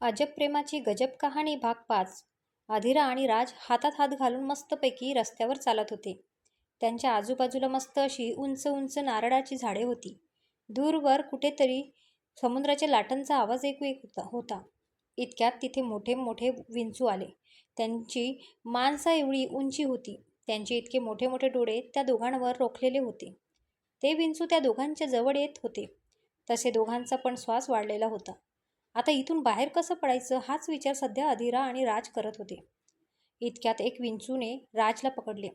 अजब प्रेमाची गजब कहाणी भाग पाच. अधिरा आणि राज हातात हात घालून मस्तपैकी रस्त्यावर चालत होते. त्यांच्या आजूबाजूला मस्त अशी उंच उंच नारळाची झाडे होती. दूरवर कुठेतरी समुद्राच्या लाटांचा आवाज ऐकू एक होता होता. इतक्यात तिथे मोठे मोठे विंचू आले. त्यांची माणसा एवढी उंची होती. त्यांचे इतके मोठे मोठे डोळे त्या दोघांवर रोखलेले होते. ते विंचू त्या दोघांच्या जवळ येत होते. तसे दोघांचा पण श्वास वाढलेला होता. आता इथून बाहेर कसं पडायचं हाच विचार सध्या अधिरा आणि राज करत होते. इतक्यात एक विंचूने राजला पकडले.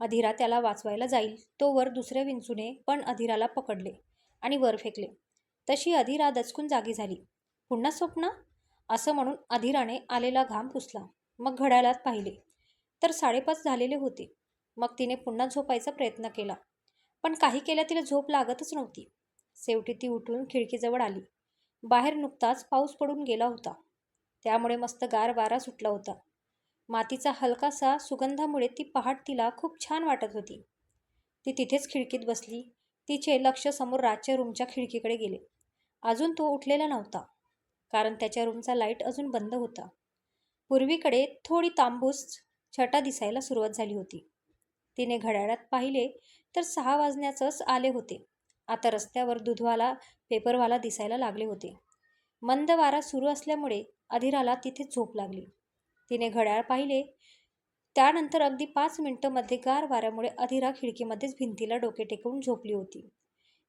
अधिरा त्याला वाचवायला जाईल तोवर दुसऱ्या विंचूने पण अधिराला पकडले आणि वर फेकले. तशी अधिरा दचकून जागी झाली. पुन्हा स्वप्न? असं म्हणून अधिराने आलेला घाम पुसला. मग घड्याळात पाहिले. तर साडेपाच झालेले होते. मग तिने पुन्हा झोपायचा प्रयत्न केला. पण काही केल्या तिला झोप लागतच नव्हती. शेवटी ती उठून खिडकीजवळ आली. बाहेर नुकताच पाऊस पडून गेला होता. त्यामुळे मस्त गार वारा सुटला होता. मातीचा हलकासा सुगंधामुळे ती पहाट तिला खूप छान वाटत होती. ती तिथेच खिडकीत बसली. तिचे लक्ष समोर राजच्या रूमच्या खिडकीकडे गेले. अजून तो उठलेला नव्हता कारण त्याच्या रूमचा लाइट अजून बंद होता. पूर्वीकडे थोडी तांबूस छटा दिसायला सुरुवात झाली होती. तिने घड्याळात पाहिले तर सहा वाजण्याचंच आले होते. आता रस्त्यावर दूधवाला पेपरवाला दिसायला लागले होते. मंद वारा सुरू असल्यामुळे अधिराला तिथे झोप लागली. तिने घड्याळ पाहिले. त्यानंतर अगदी पाच मिनिटंमध्ये गार वाऱ्यामुळे अधिरा खिडकीमध्येच भिंतीला डोके टेकवून झोपली होती.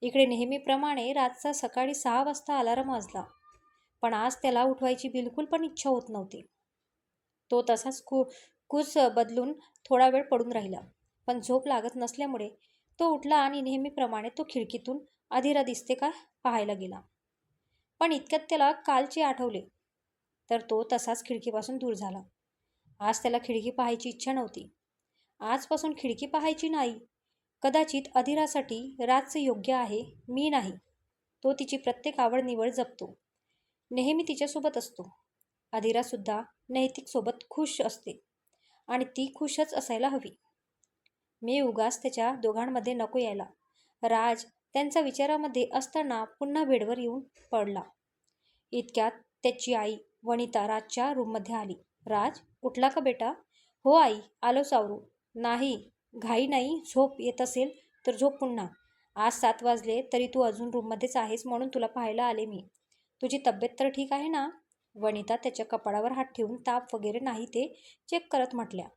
इकडे नेहमीप्रमाणे रातचा सकाळी सहा वाजता अलार्म वाजला. पण आज त्याला उठवायची बिलकुल पण इच्छा होत नव्हती. तो तसाच कु कूस बदलून थोडा वेळ पडून राहिला. पण झोप लागत नसल्यामुळे तो उठला आणि नेहमीप्रमाणे तो खिडकीतून अधिरा दिसते का पाहायला गेला. पण इतक्यात त्याला कालचे आठवले. तर तो तसाच खिडकीपासून दूर झाला. आज त्याला खिडकी पाहायची इच्छा नव्हती. आजपासून खिडकी पाहायची नाही. कदाचित अधिरासाठी राजचं योग्य आहे मी नाही. तो तिची प्रत्येक आवड निवड जपतो. नेहमी तिच्यासोबत असतो. अधिरासुद्धा नैतिकसोबत खुश असते. आणि ती खुशच असायला हवी. मी उगाच त्याच्या दोघांमध्ये नको यायला. राज त्यांचा विचारामध्ये असताना पुन्हा बेडवर येऊन पडला. इतक्यात त्याची आई वनिता राजच्या रूममध्ये आली. राज उठला का बेटा? हो आई आलो सावरू नाही घाई नाही झोप येत असेल तर झोप पुन्हा. आज सात वाजले तरी तू अजून रूममध्येच आहेस म्हणून तुला पाहायला आले मी. तुझी तब्येत तर ठीक आहे ना? वनिता त्याच्या कपाळावर हात ठेवून ताप वगैरे नाही ते चेक करत म्हटल्या.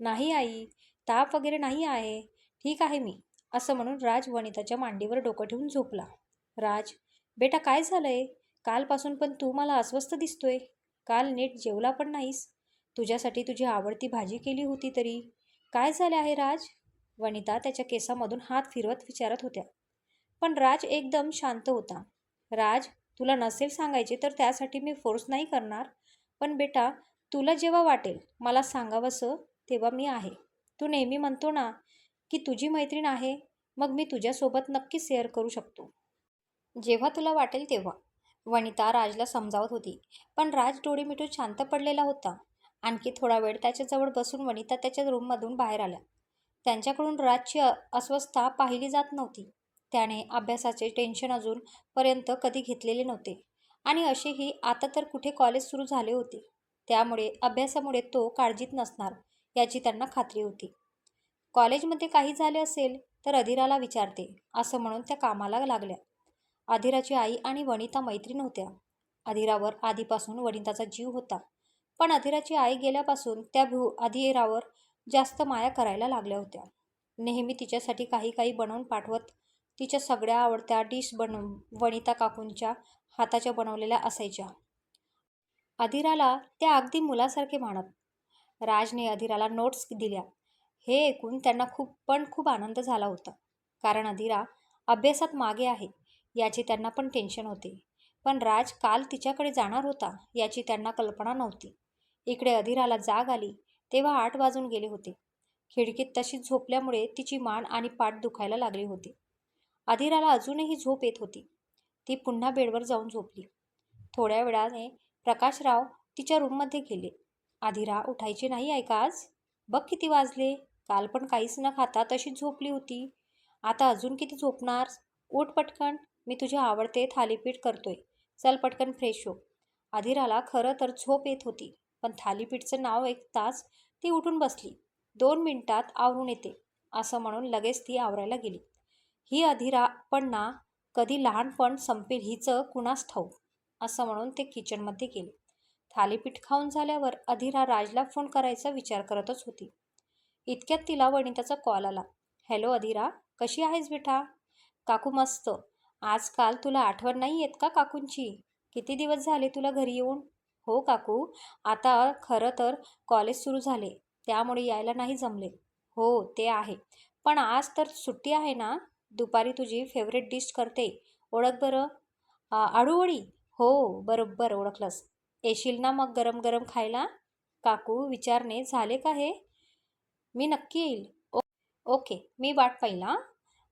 नाही आई ताप वगैरे नाही आहे. ठीक आहे मी असं म्हणून राज वनिताच्या मांडीवर डोकं ठेवून झोपला. राज बेटा काय झालंय? कालपासून पण तू मला अस्वस्थ दिसतोय. काल नीट जेवला पण नाहीस. तुझ्यासाठी तुझी आवडती भाजी केली होती तरी. काय झाले आहे राज? वनिता त्याच्या केसामधून हात फिरवत विचारत होत्या. पण राज एकदम शांत होता. राज तुला नसेल सांगायचे तर त्यासाठी मी फोर्स नाही करणार. पण बेटा तुला जेव्हा वाटेल मला सांगावंसं तेव्हा मी आहे. तू नेहमी म्हणतो ना की तुझी मैत्रीण आहे मग मी तुझ्यासोबत नक्की शेअर करू शकतो. जेव्हा तुला वाटेल तेव्हा. वनिता राजला समजावत होती पण राज डोळे मिटून शांत पडलेला होता. आणखी थोडा वेळ त्याच्याजवळ बसून वनिता त्याच्या रूममधून बाहेर आल्या. त्यांच्याकडून राजची अस्वस्थता पाहिली जात नव्हती. त्याने अभ्यासाचे टेन्शन अजूनपर्यंत कधी घेतलेले नव्हते. आणि असेही आता तर कुठे कॉलेज सुरू झाले होते. त्यामुळे अभ्यासामुळे तो काळजीत नसणार. याची त्यांना खात्री होती. कॉलेजमध्ये काही झाले असेल तर अधिराला विचारते असं म्हणून त्या कामाला लागल्या. अधिराची आई आणि वनिता मैत्रीण होत्या अधिरावर आधीपासून वनिताचा जीव होता पण अधिराची आई गेल्यापासून त्या भू अधिरावर जास्त माया करायला लागल्या होत्या. नेहमी तिच्यासाठी काही काही बनवून पाठवत तिच्या सगळ्या आवडत्या डिश बनव वनिता काकूंच्या हाताच्या बनवलेल्या असायच्या. अधिराला त्या अगदी मुलासारखे मानत राजने अधिराला नोट्स दिल्या. हे ऐकून त्यांना खूप पण खूप आनंद झाला होता. कारण अधिरा अभ्यासात मागे आहे याची त्यांना पण टेन्शन होते. पण राज काल तिच्याकडे जाणार होता याची त्यांना कल्पना नव्हती. इकडे अधिराला जाग आली तेव्हा आठ वाजून गेले होते. खिडकीत तशीच झोपल्यामुळे तिची मान आणि पाठ दुखायला लागली होती. अधिराला अजूनही झोप येत होती. ती पुन्हा बेडवर जाऊन झोपली. थोड्या वेळाने प्रकाशराव तिच्या रूममध्ये गेले. अधिरा उठायची नाही ऐका आज? बघ किती वाजले. काल पण काहीच न खाता तशीच झोपली होती. आता अजून किती झोपणार? उठ पटकन. मी तुझे आवडते थालीपीठ करतोय. चल पटकन फ्रेश हो. अधिराला खरं तर झोप येत होती पण थालीपीठचं नाव ऐकताच ती उठून बसली. दोन मिनिटात आवरून येते असं म्हणून लगेच ती आवरायला गेली. ही अधिरा पण ना कधी लहानपण संपेल हिचं कुणास ठाऊक असं म्हणून ते किचनमध्ये गेले. थालीपीठ खाऊन झाल्यावर अधिरा राजला फोन करायचा विचार करतच होती. इतक्यात तिला वनिताचा कॉल आला. हॅलो अधिरा कशी आहेस बेटा? काकू मस्त. आजकाल तुला आठवण नाही येत का काकूंची? किती दिवस झाले तुला घरी येऊन? हो काकू आता खरं तर कॉलेज सुरू झाले त्यामुळे यायला नाही जमले. हो ते आहे. पण आज तर सुट्टी आहे ना? दुपारी तुझी फेवरेट डिश करते. ओळख बरं? आळूवडी? हो बरोबर ओळखलंस. येशील ना मग गरम गरम खायला? काकू विचारणे झाले का हे? मी नक्की येईल. ओ ओके मी वाट पाहिला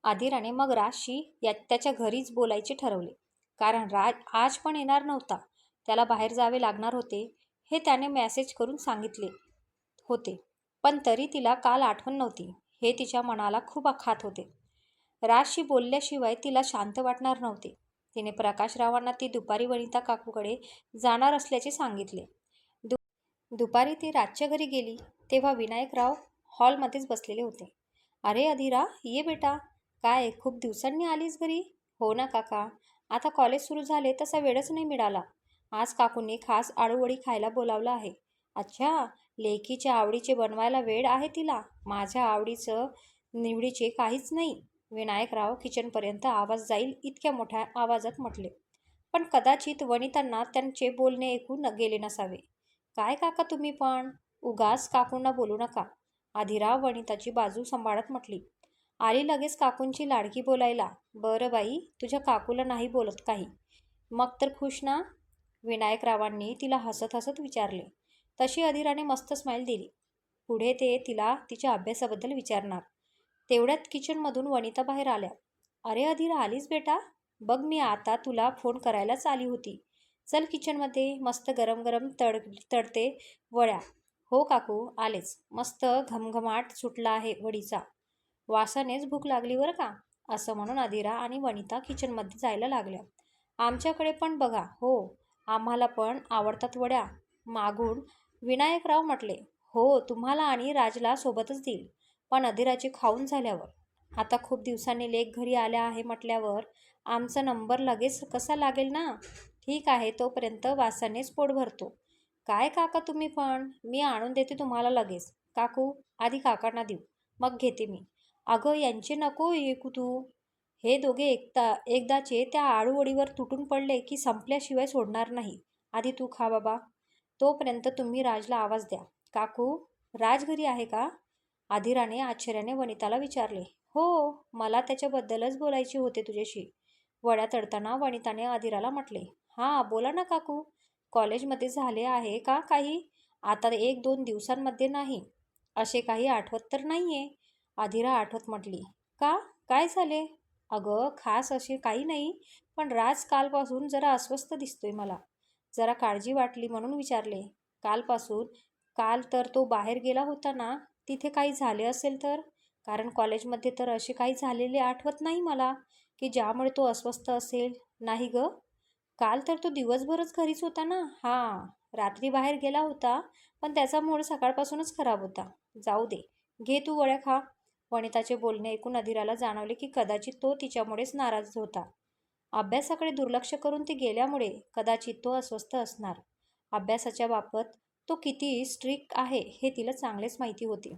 आदिराने मग राजशी या त्याच्या घरीच बोलायचे ठरवले. कारण राज आज पण येणार नव्हता. त्याला बाहेर जावे लागणार होते हे त्याने मॅसेज करून सांगितले होते. पण तरी तिला काल आठवण नव्हती हे तिच्या मनाला खूप आखात होते. राजशी बोलल्याशिवाय तिला शांत वाटणार नव्हते. तिने प्रकाशरावांना ती दुपारी वनिता काकूकडे जाणार असल्याचे सांगितले. दु दुपारी ती रातच्या घरी गेली तेव्हा विनायकराव हॉलमध्येच बसलेले होते. अरे अधिरा ये बेटा. काय खूप दिवसांनी आलीस घरी? हो ना काका. आता कॉलेज सुरू झाले तसा वेळच नाही मिळाला. आज काकूंनी खास आळूवडी खायला बोलावलं आहे. अच्छा लेकीच्या आवडीचे बनवायला वेळ आहे तिला. माझ्या आवडीचं निवडीचे काहीच नाही. विनायकराव किचनपर्यंत आवाज जाईल इतक्या मोठ्या आवाजात म्हटले. पण कदाचित वनितांना त्यांचे बोलणे ऐकून गेले नसावे. काय काका तुम्ही पण? उगाच काकूंना बोलू नका आधीराव वनिताची बाजू सांभाळत म्हटली. आली लगेच काकूंची लाडकी बोलायला. बरं बाई तुझ्या काकूला नाही बोलत काही. मग तर खुश ना? विनायकरावांनी तिला हसत हसत विचारले. तशी अधिराने मस्त स्माईल दिली. पुढे ते तिला तिच्या अभ्यासाबद्दल विचारणार. तेवढ्यात किचनमधून वनिता बाहेर आल्या. अरे अधिरा आलीस बेटा? बघ मी आता तुला फोन करायलाच आली होती. चल किचनमध्ये मस्त गरम गरम तड तडते वड्या. हो काकू आलेच. मस्त घमघमाट सुटला आहे वडीचा. वासानेच भूक लागली बरं का? असं म्हणून अधिरा आणि वनिता किचनमध्ये जायला लागल्या. आमच्याकडे पण बघा हो. आम्हाला पण आवडतात वड्या. मागून विनायकराव म्हटले हो तुम्हाला आणि राजला सोबतच देईल. पण अधिराजी खाऊन झाल्यावर. आता खूप दिवसांनी लेख घरी आल्या आहे म्हटल्यावर आमचा नंबर लगेच कसा लागेल ना? ठीक आहे तोपर्यंत वासानेच पोट भरतो. काय काका तुम्ही पण? मी आणून देते तुम्हाला लगेच. काकू आधी काकांना देऊ. मग घेते मी. अगं यांचे नको ऐकू तू हे दोघे एकदा एकदाचे त्या आळूवडीवर तुटून पडले की संपल्याशिवाय सोडणार नाही. आधी तू खा बाबा. तोपर्यंत तुम्ही राजला आवाज द्या. काकू राज घरी आहे का? आधिराने आश्चर्याने वनिताला विचारले हो मला त्याच्याबद्दलच बोलायचे होते तुझ्याशी. वड्या तडताना वनिताने आधिराला म्हटले हां बोला ना काकू. कॉलेजमध्ये झाले आहे का काही? आता एक दोन दिवसांमध्ये नाही. असे काही आठवत तर नाही आहे आधिरा आठवत म्हटली का? काय झाले? अगं खास असे काही नाही पण राज कालपासून जरा अस्वस्थ दिसतोय मला. जरा काळजी वाटली म्हणून विचारले. कालपासून काल तर तो बाहेर गेला होता ना तिथे काही झाले असेल तर? कारण कॉलेजमध्ये तर असे काही झालेले आठवत नाही मला की ज्यामुळे तो अस्वस्थ असेल. नाही ग. काल तर तो दिवसभरच घरीच होता ना? हां. रात्री बाहेर गेला होता पण त्याचा मूळ सकाळपासूनच खराब होता. जाऊ दे. घे तू वळ्या खा. वनिताचे बोलणे ऐकून अधिराला जाणवले की कदाचित तो तिच्यामुळेच नाराज होता. अभ्यासाकडे दुर्लक्ष करून ती गेल्यामुळे कदाचित तो अस्वस्थ असणार. अभ्यासाच्या बाबत तो किती स्ट्रिक्ट आहे हे तिला चांगलेच माहिती होते.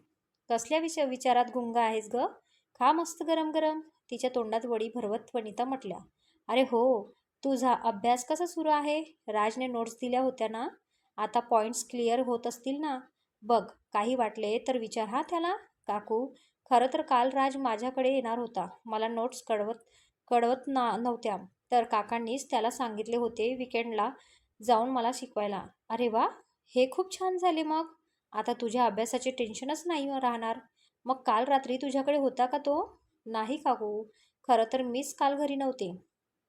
कसल्या विषय विचारात गुंग आहेस ग? खा मस्त गरम गरम. तिच्या तोंडात वडी भरवत वनिता म्हटल्या. अरे हो तुझा अभ्यास कसा सुरू आहे? राजने नोट्स दिल्या होत्या ना? आता पॉईंट्स क्लिअर होत असतील ना? बघ काही वाटले तर विचार हा त्याला. काकू खरं तर काल राज माझ्याकडे येणार होता. मला नोट्स कळवत कळवत ना नव्हत्या. तर काकांनीच त्याला सांगितले होते विकेंडला जाऊन मला शिकवायला. अरे वा! हे खूप छान झाले मग. आता तुझ्या अभ्यासाचे टेन्शनच नाही राहणार. मग काल रात्री तुझ्याकडे होता का तो? नाही काकू खरं तर मीच काल घरी नव्हते.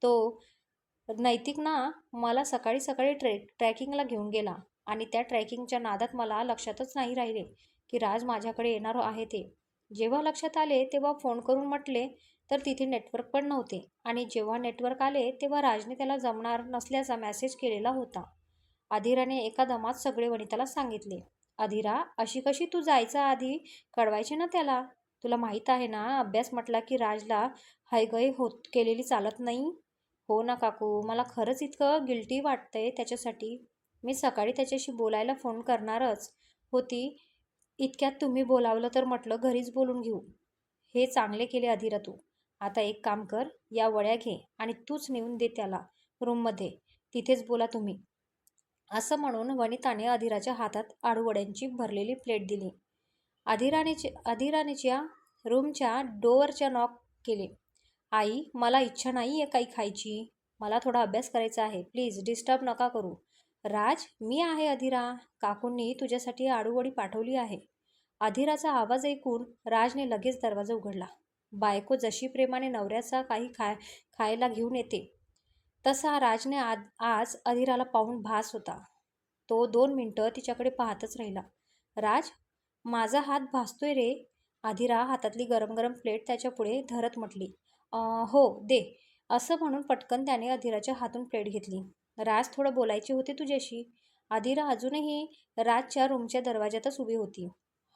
तो नैतिक ना मला सकाळी सकाळी ट्रे ट्रॅकिंगला घेऊन गेला. आणि त्या ट्रॅकिंगच्या नादात मला लक्षातच नाही राहिले की राज माझ्याकडे येणार आहे ते. जेव्हा लक्षात आले तेव्हा फोन करून म्हटले तर तिथे नेटवर्क पण नव्हते. आणि जेव्हा नेटवर्क आले तेव्हा राजने त्याला जमणार नसल्याचा मेसेज केलेला होता. अधीराने एका दमात सगळे वनिताला सांगितले अधीरा अशी कशी तू जायचा आधी? कळवायचे ना त्याला? तुला माहीत आहे ना अभ्यास म्हटला की राजला हयगय होत केलेली चालत नाही. हो ना काकू मला खरंच इतकं गिल्टी वाटतंय त्याच्यासाठी. मी सकाळी त्याच्याशी बोलायला फोन करणारच होती. इतक्यात तुम्ही बोलावलं तर म्हटलं घरीच बोलून घेऊ. हे चांगले केले अधीरा तू. आता एक काम कर या वड्या घे आणि तूच नेऊन दे त्याला रूममध्ये. तिथेच बोला तुम्ही. असं म्हणून वनिताने अधिराच्या हातात आडूवड्यांची भरलेली प्लेट दिली. अधीराणीचे अधिराणीच्या रूमच्या डोअरच्या नॉक केले. आई मला इच्छा नाही आहे काही खायची. मला थोडा अभ्यास करायचा आहे. प्लीज डिस्टर्ब नका करू. राज मी आहे अधिरा काकूंनी तुझ्यासाठी आडूवडी पाठवली आहे. अधिराचा आवाज ऐकून राजने लगेच दरवाजा उघडला. बायको जशी प्रेमाने नवऱ्याचा काही खाय खायला घेऊन येते तसा राजने आज आज अधीराला पाहून भास होता. तो दोन मिनटं तिच्याकडे पाहतच राहिला. राज माझा हात भासतोय रे. अधीरा हातातली गरम गरम प्लेट त्याच्या पुढे धरत म्हटली. हो दे. असं म्हणून पटकन त्याने अधीराच्या हातून प्लेट घेतली. राज थोडं बोलायचे होते तुझ्याशी. अधीरा अजूनही राजच्या रूमच्या दरवाजातच उभी होती.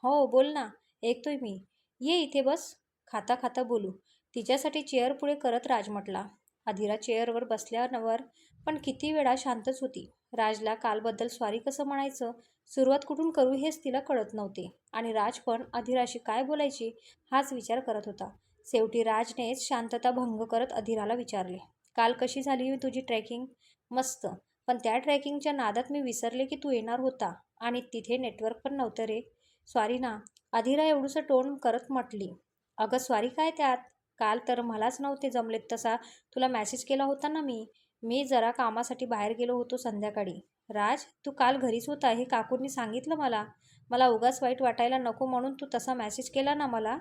हो बोल ना. ऐकतोय मी. ये इथे बस. खाता खाता बोलू. तिच्यासाठी चेअर पुढे करत राज म्हटला. अधिरा चेअरवर बसल्यावर पण किती वेळा शांतच होती. राजला कालबद्दल स्वारी कसं म्हणायचं? सुरुवात कुठून करू हेच तिला कळत नव्हते. आणि राज पण अधिराशी काय बोलायची हाच विचार करत होता. शेवटी राजनेच शांतता भंग करत अधिराला विचारले काल कशी झाली तुझी ट्रॅकिंग? मस्त. पण त्या ट्रॅकिंगच्या नादात मी विसरले की तू येणार होता आणि तिथे नेटवर्क पण नव्हतं रे. स्वारी ना अधिरा एवढंसं टोन करत म्हटली. अगं स्वारी काय त्यात? काल तर मलाच नव्हते जमलेत तसा. तुला मेसेज केला होता ना मी? मी जरा कामासाठी बाहेर गेलो होतो संध्याकाळी. राज तू काल घरीच होता हे काकूंनी सांगितलं मला. मला उगाच वाईट वाटायला नको म्हणून तू तसा मॅसेज केला ना मला?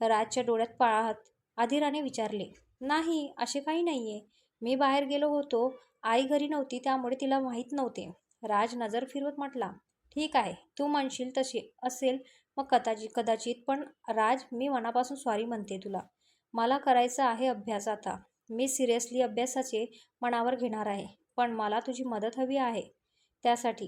राजच्या डोळ्यात पाळत अधीराने विचारले नाही असे काही नाही आहे मी बाहेर गेलो होतो. आई घरी नव्हती त्यामुळे तिला माहीत नव्हते. राज नजर फिरवत म्हटला ठीक आहे तू म्हणशील तशी असेल. मग कदाचित कदाचित पण राज मी मनापासून सॉरी म्हणते तुला. मला करायचा आहे अभ्यास आता. मी सिरियसली अभ्यासाचे मनावर घेणार आहे पण मला तुझी मदत हवी आहे. त्यासाठी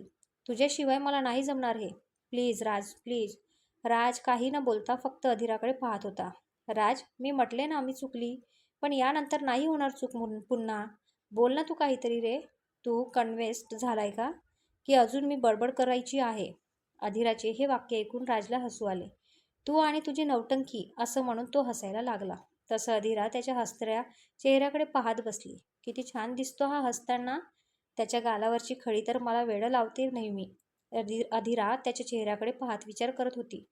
तुझ्याशिवाय मला नाही जमणार हे. Please Raj please. राज काही न बोलता फक्त अधिराकडे पाहत होता. राज मी म्हटले ना मी चुकली पण यानंतर नाही होणार चूक पुन्हा. बोल ना तू काहीतरी रे. तू कन्वेस्ट झालाय का? की अजून मी बडबड करायची आहे? अधिराचे हे वाक्य ऐकून राजला हसू आले. तू आणि तुझी नौटंकी असं म्हणून तो हसायला लागला. तसं अधिरा त्याच्या हसऱ्या चेहऱ्याकडे पाहत बसली. किती छान दिसतो हा हसताना. त्याच्या गालावरची खळी तर मला वेळ लावते नेहमी. अधि अधिरा त्याच्या चेहऱ्याकडे पाहत विचार करत होती.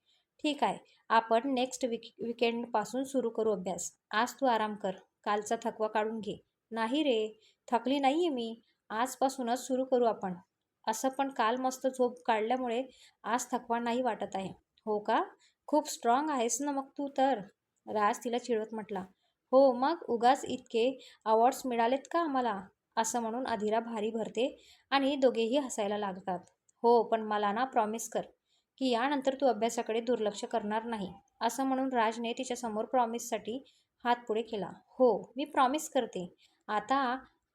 ठीक आहे आपण नेक्स्ट विक विकेंडपासून सुरू करू अभ्यास. आज तू आराम कर. कालचा थकवा काढून घे. नाही रे थकली नाही आहे मी. आजपासूनच सुरू करू आपण. असं पण काल मस्त झोप काढल्यामुळे आज थकवा नाही वाटत आहे. हो का? खूप स्ट्रॉंग आहेस ना मग तू तर. राज तिला चिडवत म्हटला हो मग उगाच इतके अवॉर्ड्स मिळालेत का आम्हाला? असं म्हणून अधिरा भारी भरते आणि दोघेही हसायला लागतात. हो पण मला ना प्रॉमिस कर की यानंतर तू अभ्यासाकडे दुर्लक्ष करणार नाही. असं म्हणून राजने तिच्यासमोर प्रॉमिससाठी हात पुढे केला. हो मी प्रॉमिस करते. आता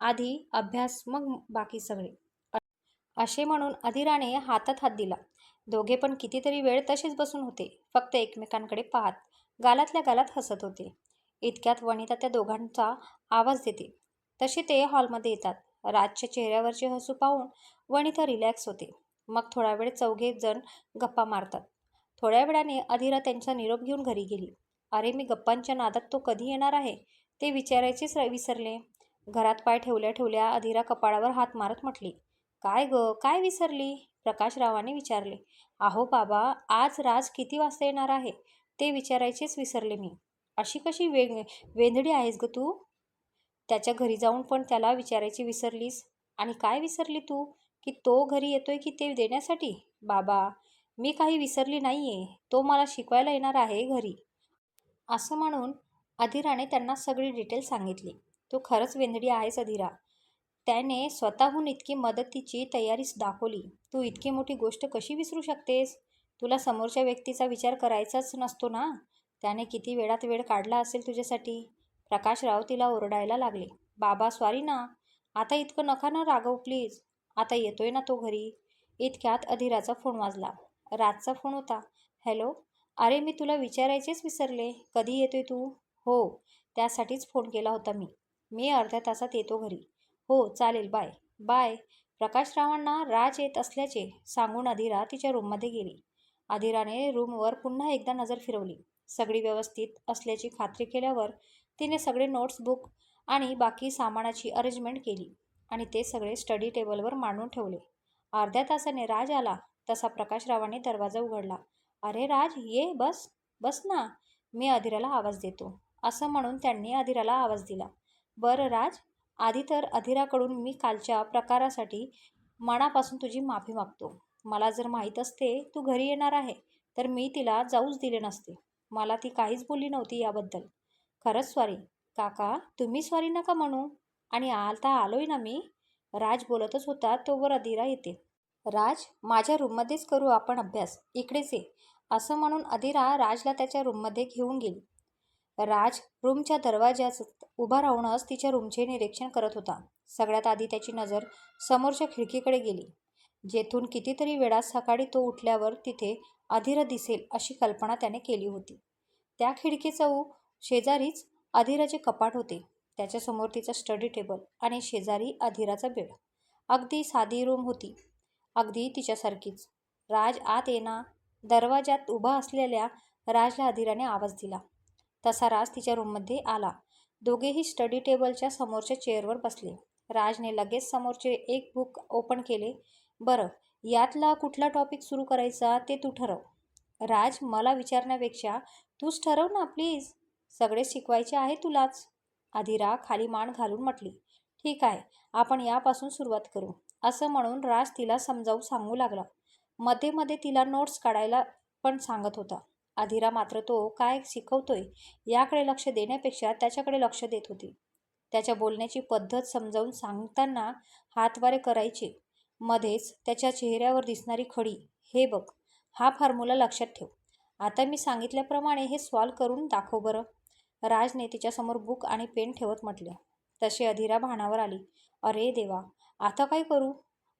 आधी अभ्यास मग बाकी सगळे. असे म्हणून अधिराने हातात हात दिला. दोघे पण कितीतरी वेळ तसेच बसून होते. फक्त एकमेकांकडे पाहत गालातल्या गालात हसत होते. इतक्यात वनिता त्या दोघांचा आवाज देते. तसे ते हॉलमध्ये येतात. राजच्या चेहऱ्यावरचे हसू पाहून वनिता रिलॅक्स होते. मग थोडा वेळ चौघे जण गप्पा मारतात. थोड्या वेळाने अधिरा त्यांचा निरोप घेऊन घरी गेली. अरे मी गप्पांच्या नादात तो कधी येणार आहे? ते विचारायचेच विसरले. घरात पाय ठेवल्या ठेवल्या अधिरा कपाळावर हात मारत म्हटली काय ग काय विसरली? प्रकाशरावाने विचारले अहो बाबा आज राज किती वाजता येणार आहे? ते विचारायचेच विसरले मी. अशी कशी वे वेंधळी आहेस ग तू? त्याच्या घरी जाऊन पण त्याला विचारायची विसरलीस. आणि काय विसरली तू? की तो घरी येतोय की ते देण्यासाठी? बाबा मी काही विसरली नाही आहे तो मला शिकवायला येणार आहे घरी. असं म्हणून अधिराने त्यांना सगळी डिटेल सांगितली. तू खरंच वेंधडी आहेस अधिरा. त्याने स्वतःहून इतकी मदतीची तयारीच दाखवली. तू इतकी मोठी गोष्ट कशी विसरू शकतेस? तुला समोरच्या व्यक्तीचा विचार करायचाच नसतो ना? त्याने किती वेळात वेळ काढला असेल तुझ्यासाठी? प्रकाशराव तिला ओरडायला लागले. बाबा स्वारी ना. आता इतकं नका ना रागव प्लीज आता येतोय ना तो घरी. इतक्यात अधिराचा फोन वाजला. राजचा फोन होता. हॅलो अरे मी तुला विचारायचेच विसरले. कधी येतोय तू? हो. त्यासाठीच फोन केला होता मी. मी अर्ध्या तासात येतो घरी. हो चालेल. बाय. बाय. प्रकाशरावांना राज येत असल्याचे सांगून अधिरा तिच्या रूममध्ये गेली. आदिराने रूमवर पुन्हा एकदा नजर फिरवली. सगळी व्यवस्थित असल्याची खात्री केल्यावर तिने सगळे नोट्स बुक आणि बाकी सामानाची अरेंजमेंट केली आणि ते सगळे स्टडी टेबलवर मांडून ठेवले. अर्ध्या तासाने राज आला तसा प्रकाशरावाने दरवाजा उघडला. अरे राज ये बस बस ना. मी अधिराला आवाज देतो. असं म्हणून त्यांनी अधिराला आवाज दिला. बरं राज आधी तर अधिराकडून मी कालच्या प्रकारासाठी मनापासून तुझी माफी मागतो. मला जर माहीत असते तू घरी येणार आहे तर मी तिला जाऊच दिले नसते. मला ती काहीच बोलली नव्हती याबद्दल. खरंच स्वारी. काका तुम्ही स्वारी नका म्हणू. आणि आता आलोय ना मी? राज बोलतच होता तोवर अदिरा येते. राज माझ्या रूममध्येच करू आपण अभ्यास. इकडेच ये. असं म्हणून अधिरा राजला त्याच्या रूममध्ये घेऊन गेली. राज रूमच्या दरवाज्यात उभा राहूनच तिच्या रूमचे निरीक्षण करत होता. सगळ्यात आधी त्याची नजर समोरच्या खिडकीकडे गेली. जेथून कितीतरी वेळा सकाळी तो उठल्यावर तिथे अधीर दिसेल अशी कल्पना त्याने केली होती. त्या खिडकीचा शेजारीच अधीराचे कपाट होते. त्याच्यासमोर तिचा स्टडी टेबल आणि शेजारी अधीराचा बेड. अगदी साधी रूम होती. अगदी तिच्यासारखीच. राज आत येना दरवाजात उभा असलेल्या राजला अधीराने आवाज दिला. तसा राज तिच्या रूममध्ये आला. दोघेही स्टडी टेबलच्या समोरच्या चेअरवर बसले. राजने लगेच समोरचे एक बुक ओपन केले. बरं यातला कुठला टॉपिक सुरू करायचा ते तू ठरव. राज मला विचारण्यापेक्षा तूच ठरव ना प्लीज सगळे शिकवायचे आहे तुलाच. अधिरा खाली मान घालून म्हटली ठीक आहे आपण यापासून सुरुवात करू. असं म्हणून राज तिला समजावून सांगू लागला. मध्ये मध्ये तिला नोट्स काढायला पण सांगत होता. अधिरा मात्र तो काय शिकवतोय याकडे लक्ष देण्यापेक्षा त्याच्याकडे लक्ष देत होती. त्याच्या बोलण्याची पद्धत समजावून सांगताना हातवारे करायचे. मध्येच त्याच्या चेहऱ्यावर दिसणारी खडी. हे बघ हा फॉर्म्युला लक्षात ठेव. आता मी सांगितल्याप्रमाणे हे सॉल्व करून दाखव बरं. राजने तिच्यासमोर बुक आणि पेन ठेवत म्हटले. तसे अधिरा भानावर आली. अरे देवा आता काय करू?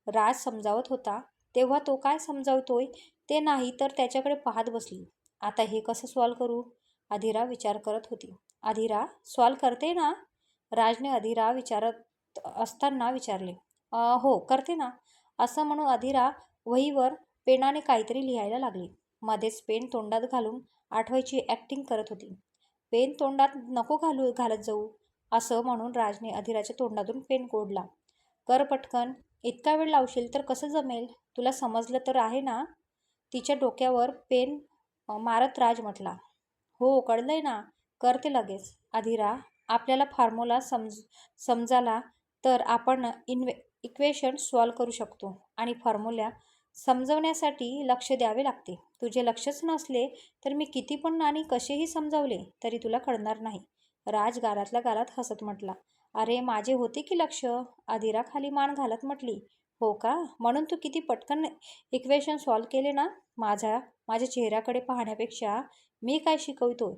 राज समजावत होता. तेव्हा तो काय समजावतोय? ते नाही तर त्याच्याकडे पाहत बसली. आता हे कसं सॉल्व करू? अधिरा विचार करत होती. अधिरा सॉल्व करते ना? राजने अधिरा विचारत असताना विचारले. हो करते ना? असं म्हणून अधिरा वहीवर पेनाने काहीतरी लिहायला लागली. मध्येच पेन तोंडात घालून आठवायची ॲक्टिंग करत होती. पेन तोंडात नको घालू घालत जाऊ असं म्हणून राजने अधिराच्या तोंडातून पेन कोडला. कर पटकन इतका वेळ लावशील तर कसं जमेल? तुला समजलं तर आहे ना? तिच्या डोक्यावर पेन मारत राज म्हटला. हो कळलंय ना. करते लगेच. अधिरा आपल्याला फॉर्म्युला समज समजाला तर आपण इन्व्हे इक्वेशन सॉल्व करू शकतो. आणि फॉर्म्युला समजवण्यासाठी लक्ष द्यावे लागते. तुझे लक्षच नसले तर मी किती पण आणि कसेही समजावले तरी तुला कळणार नाही. राज गालातल्या गालात हसत म्हटला अरे माझे होते की लक्ष? अधिराखाली मान घालत म्हटली. हो का? म्हणून तू किती पटकन इक्वेशन सॉल्व केले ना? माझ्या माझ्या चेहऱ्याकडे पाहण्यापेक्षा मी काय शिकवतो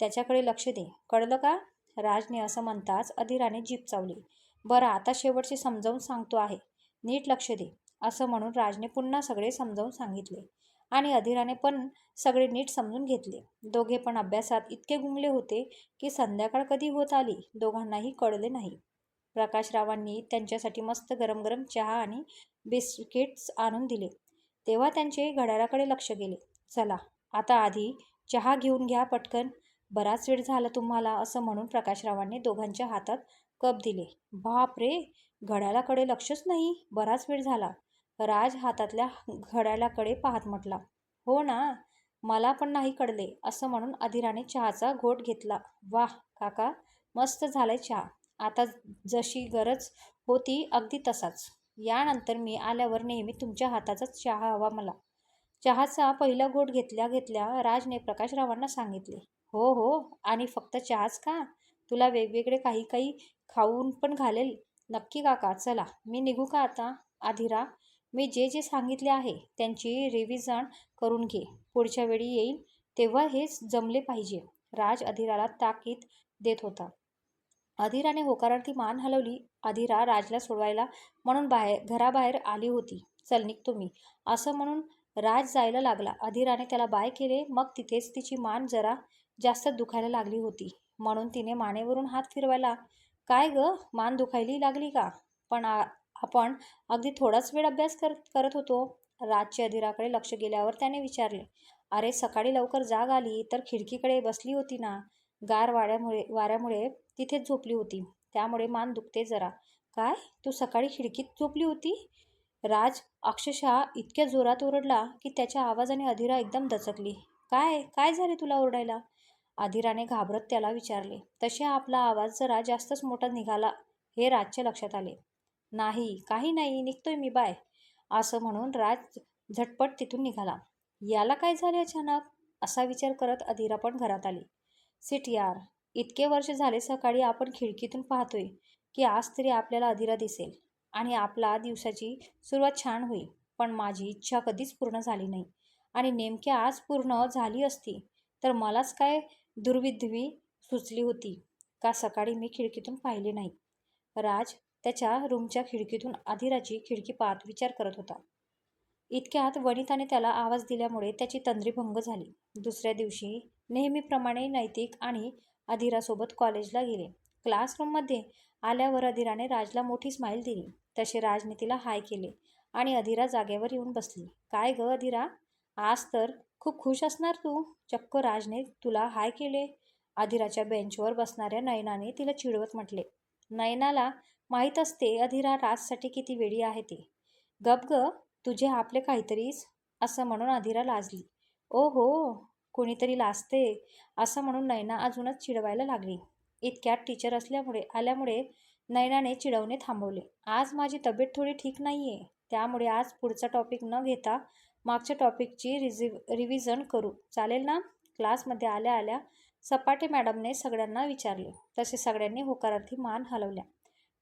त्याच्याकडे लक्ष दे. कळलं का? राजने असं म्हणताच अधिराने जीप चावली. बरं आता शेवटशी समजावून सांगतो आहे. नीट लक्ष दे असं म्हणून राजने पुन्हा सगळे समजावून सांगितले. आणि अधिराने पण सगळे नीट समजून घेतले. दोघे पण अभ्यासात इतके गुंगले होते की संध्याकाळ कधी होत आली दोघांनाही कळले नाही. प्रकाशरावांनी त्यांच्यासाठी मस्त गरम गरम चहा आणि बिस्किट्स आणून दिले. तेव्हा त्यांचे घड्याळाकडे लक्ष गेले. चला आता आधी चहा घेऊन घ्या पटकन. बराच वेळ झाला तुम्हाला असं म्हणून प्रकाशरावांनी दोघांच्या हातात कप दिले. बाप रे घड्याळाकडे लक्षच नाही. बराच वेळ झाला. राज हातातल्या घड्याळाकडे पाहत म्हटला हो ना मला पण नाही कळले असं म्हणून अधिराने चहाचा घोट घेतला. वाह काका मस्त झालाय चहा. आता जशी गरज होती अगदी तसाच. यानंतर मी आल्यावर नेहमी तुमच्या हाताचाच चहा हवा मला. चहाचा पहिला घोट घेतल्या घेतल्या राजने प्रकाशरावांना सांगितले हो हो आणि फक्त चहाच का? तुला वेगवेगळे काही काही खाऊन पण घालेल. नक्की काका चला. मी निघू का आता? आधीरा मी जे जे सांगितले आहे त्यांची रिव्हिजन करून घे. पुढच्या वेळी येईल तेव्हा हेच जमले पाहिजे. राज अधिराला ताकीद देत होता. अधीराने होकारार्थी मान हलवली. अधिरा राजला सोडवायला म्हणून बाहेर घराबाहेर आली होती. चल निघतो मी. असं म्हणून राज जायला लागला. अधिराने त्याला बाय केले. मग तिथेच तिची मान जरा जास्त दुखायला लागली होती. म्हणून तिने मानेवरून हात फिरवायला काय ग? मान दुखायली लागली का? पण आपण अगदी थोडाच वेळ अभ्यास कर करत होतो. राजचे अधिराकडे लक्ष गेल्यावर त्याने विचारले अरे सकाळी लवकर जाग आली तर खिडकीकडे बसली होती ना? गार वाड्यामुळे वाऱ्यामुळे तिथेच झोपली होती. त्यामुळे मान दुखते जरा. काय? तू सकाळी खिडकीत झोपली होती? राज अक्षरशः इतक्या जोरात ओरडला की त्याच्या आवाजाने अधिरा एकदम दचकली. काय? काय झाले तुला ओरडायला? अधीराने घाबरत त्याला विचारले तसे आपला आवाज जरा जास्तच मोठा निघाला. हे राजच्या लक्षात आले. नाही काही नाही निघतोय मी बाय. असं म्हणून राज झटपट तिथून निघाला. याला काय झाले अचानक? असा विचार करत अधिरा पण घरात आली. सिट यार इतके वर्ष झाले सकाळी आपण खिडकीतून पाहतोय की आज तरी आपल्याला अधिरा दिसेल आणि आपला दिवसाची सुरुवात छान होईल पण माझी इच्छा कधीच पूर्ण झाली नाही आणि नेमक्या आज पूर्ण झाली असती तर मलाच काय दुर्विधवी सुचली होती. का सकाळी मी खिडकीतून पाहिले नाही? राज त्याच्या रूमच्या खिडकीतून अधीराची खिडकी पाहत विचार करत होता. इतक्यात वनिताने त्याला आवाज दिल्यामुळे त्याची तंद्रीभंग झाली. दुसऱ्या दिवशी नेहमीप्रमाणे नैतिक आणि अधिरासोबत कॉलेजला गेले. क्लासरूममध्ये आल्यावर अधिराने राजला मोठी स्माईल दिली. तसे राजने तिला हाय केले आणि अधिरा जागेवर येऊन बसली. काय ग अधिरा? आज तर खूप खुश असणार तू? चक्क राजने तुला हाय केले. अधिराच्या बेंचवर बसणाऱ्या नयनाने तिला चिडवत म्हटले. नयनाला माहीत असते अधिरा राजसाठी किती वेळी आहे ते. गप ग तुझे आपले काहीतरीच असं म्हणून अधिरा लाजली. ओ हो कोणीतरी लाजते असं म्हणून नयना अजूनच चिडवायला लागली. इतक्यात टीचर असल्यामुळे आल्यामुळे नयनाने चिडवणे थांबवले. आज माझी तब्येत थोडी ठीक नाही आहे त्यामुळे आज पुढचा टॉपिक न घेता मागच्या टॉपिकची रिझिव रिव्हिजन करू. चालेल ना? क्लासमध्ये आल्या आल्या सपाटे मॅडमने सगळ्यांना विचारले. तसे सगळ्यांनी होकारार्थी मान हलवल्या.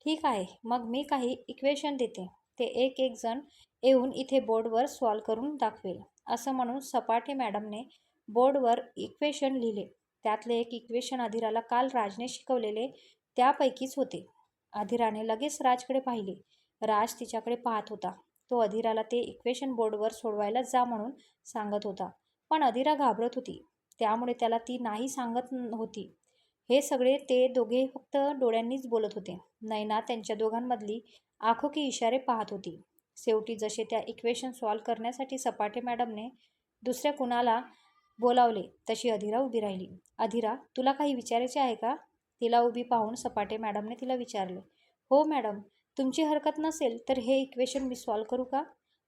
ठीक आहे मग मी काही इक्वेशन देते. ते एक एक जण येऊन इथे बोर्डवर सॉल्व करून दाखवेल. असं म्हणून सपाटे मॅडमने बोर्डवर इक्वेशन लिहिले. त्यातले एक इक्वेशन अधिराला काल राजने शिकवलेले त्यापैकीच होते. अधिराने लगेच राजकडे पाहिले. राज तिच्याकडे पाहत होता. तो अधीराला ते इक्वेशन बोर्डवर सोडवायला जा म्हणून सांगत होता. पण अधीरा घाबरत होती. त्यामुळे त्याला ती नाही सांगत होती. हे सगळे ते दोघे फक्त डोळ्यांनीच बोलत होते. नैना त्यांच्या दोघांमधली आखोकी इशारे पाहत होती. शेवटी जसे त्या इक्वेशन सॉल्व करण्यासाठी सपाटे मॅडमने दुसऱ्या कुणाला बोलावले तशी अधिरा उभी राहिली. अधिरा तुला काही विचारायचे आहे का? तिला उभी पाहून सपाटे मॅडमने तिला विचारले. हो मॅडम तुमची हरकत नसेल तर हे इक्वेशन मी सॉल्व करू का?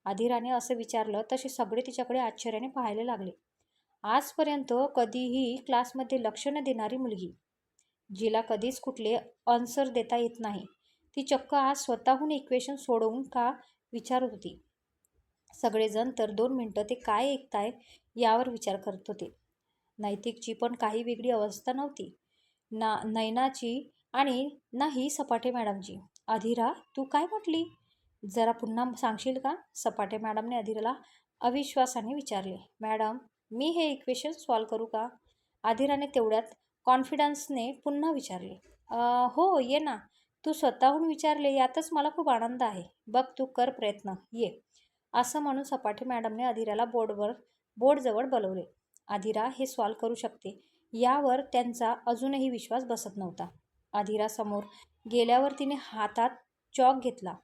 अधिराने असं विचारलं तसे सगळे तिच्याकडे आश्चर्याने पाहायला लागले. आजपर्यंत कधीही क्लासमध्ये लक्ष न देणारी मुलगी जिला कधीच कुठले आन्सर देता येत नाही ती चक्क आज स्वतःहून इक्वेशन सोडवून का विचारत होती? सगळेजण तर दोन मिनटं ते काय ऐकताय यावर विचार करत होते. नैतिकची पण काही वेगळी अवस्था नव्हती. ना नैनाची आणि नाही सपाटे मॅडमची. अधीरा तू काय म्हटली? जरा पुन्हा सांगशील का? सपाटे मॅडमने अधीराला अविश्वासाने विचारले. मॅडम मी हे इक्वेशन सॉल्व करू का? अधीराने तेवढ्यात कॉन्फिडन्सने पुन्हा विचारले. हो ये ना. तू स्वतःहून विचारले यातच मला खूप आनंद आहे. बघ तू कर प्रयत्न. ये. असं म्हणून सपाटे मॅडमने अधीराला बोर्डवर बोर्डजवळ बोलवले. अधीरा हे सॉल्व करू शकते. यावर त्यांचा अजूनही विश्वास बसत नव्हता. अधीरासमोर गेल्यावर तिने हातात चॉक घेतला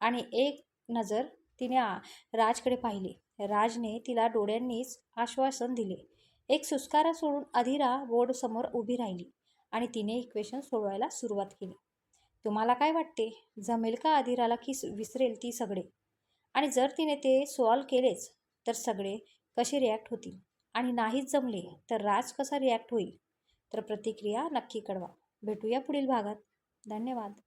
आणि एक नजर तिने राजकडे पाहिले. राजने तिला डोळ्यांनीच आश्वासन दिले. एक सुस्कारा सोडून अधीरा बोर्डसमोर उभी राहिली आणि तिने इक्वेशन सोडवायला सुरुवात केली. तुम्हाला काय वाटते? जमेल का अधीराला की विसरेल ती सगळे? आणि जर तिने ते सॉल्व केलेच तर सगळे कसे रिॲक्ट होतील? आणि नाहीच जमले तर राज कसा रिॲक्ट होईल? तर प्रतिक्रिया नक्की कळवा. भेटूया पुढील भागात. धन्यवाद.